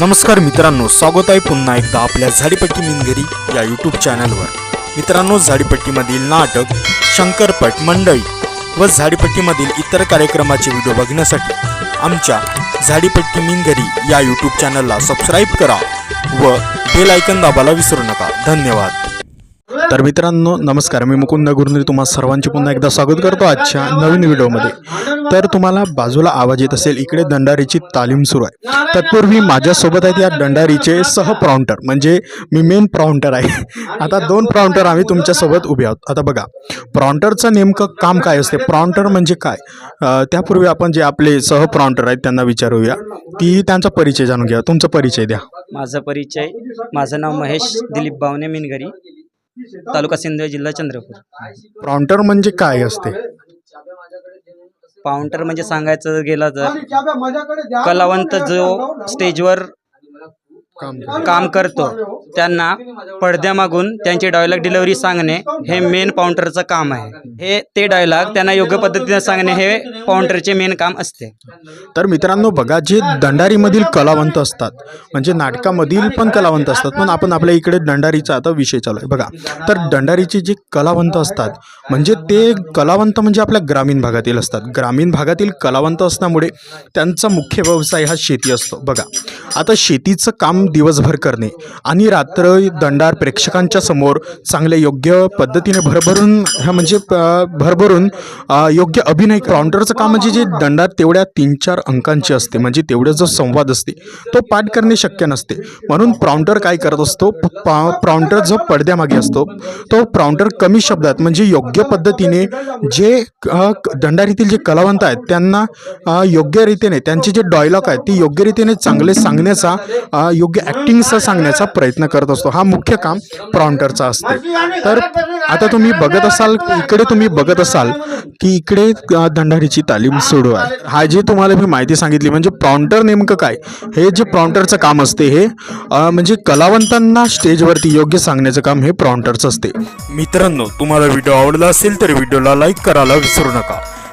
नमस्कार मित्रांनो स्वागत आहे पुन्हा एकदा आपल्या झाडीपट्टी मिनगरी या यूट्यूब चॅनलवर मित्रांनो झाडीपट्टीमधील नाटक शंकरपट मंडळी व झाडीपट्टीमधील इतर कार्यक्रमाचे व्हिडिओ बघण्यासाठी आमच्या झाडीपट्टी मिनगरी या यूट्यूब चॅनलला सबस्क्राईब करा व बेल ऐकन दाबायला विसरू नका. धन्यवाद. तर मित्रांनो नमस्कार. मी मुकुंद गुरुनी तुम्हा सर्वांचे पुन्हा एकदा स्वागत करतो आजच्या नवीन व्हिडिओमध्ये. तर तुम्हाला बाजूला आवाज येत असेल इकडे दंडारीची तालीम सुरू आहे. तत्पूर्वी माझ्यासोबत आहेत या दंडारीचे सह प्रॉन्टर म्हणजे मी मेन प्रॉन्टर आहे. आता दोन प्राउंटर आम्ही तुमच्यासोबत उभे आहोत. आता बघा प्रॉन्टरचं नेमकं काम काय असते? प्रॉन्टर म्हणजे काय? त्यापूर्वी आपण जे आपले सह प्रॉन्टर आहेत त्यांना विचारूया. तीही त्यांचा परिचय जाणून घ्या. तुमचा परिचय द्या. माझा परिचय माझं नाव महेश दिलीप बावने मिनगरी. तालुका सिंधुदुर्ग जिल्हा चंद्रपूर. प्रॉन्टर म्हणजे काय असते? पाउंटर म्हणजे सांगायचं गेलं तर कलावंत जो स्टेजवर काम करतो. त्यांना पडद्यामागून त्यांचे डायलॉग डिलिव्हरी सांगणे हे मेन पाउंटरचं काम आहे. हे ते डायलॉग त्यांना योग्य पद्धतीने सांगणे हे पाउंटरचे मेन काम असते. तर मित्रांनो बघा जे दंडारीमधील कलावंत असतात म्हणजे नाटकामधील पण कलावंत असतात पण आपण आपल्या इकडे दंडारीचा आता विषय चालू आहे. बघा तर दंडारीचे जे कलावंत असतात म्हणजे ते कलावंत म्हणजे आपल्या ग्रामीण भागातील असतात. ग्रामीण भागातील कलावंत असल्यामुळे त्यांचा मुख्य व्यवसाय हा शेती असतो. बघा आता शेतीचं काम दिवसभर करणे आणि रात्र दंडार प्रेक्षकांच्या समोर चांगले योग्य पद्धतीने भरभरून ह्या म्हणजे भरभरून योग्य अभिनय काउंटरचं काम म्हणजे जे दंडार तेवढ्या तीन चार अंकांची असते म्हणजे तेवढं जो संवाद असते तो पाठ करणे शक्य नसते. म्हणून प्राउंटर काय करत असतो प्राउंटर जो पडद्यामागे असतो तो प्राउंटर कमी शब्दात म्हणजे योग्य पद्धतीने जे दंडारीतील जे कलावंत आहेत त्यांना योग्य रीतीने त्यांचे जे डॉयलॉग आहेत ती योग्य रीतीने चांगले सांगण्याचा योग्य म्हणजे योग्य ॲक्टिंगचा सांगण्याचा प्रयत्न करत असतो. हा मुख्य काम प्रॉन्टरचा असते. तर आता तुम्ही बघत असाल इकडे तुम्ही बघत असाल की इकडे दंडारीची तालीम सुरू आहे. हा जे तुम्हाला मी माहिती सांगितली म्हणजे प्रॉन्टर नेमकं काय? हे जे प्रॉन्टरचं काम असते हे म्हणजे कलावंतांना स्टेजवरती योग्य सांगण्याचं काम हे प्रॉन्टरचं असते. मित्रांनो तुम्हाला व्हिडिओ आवडला असेल तर व्हिडिओला लाईक करायला विसरू नका.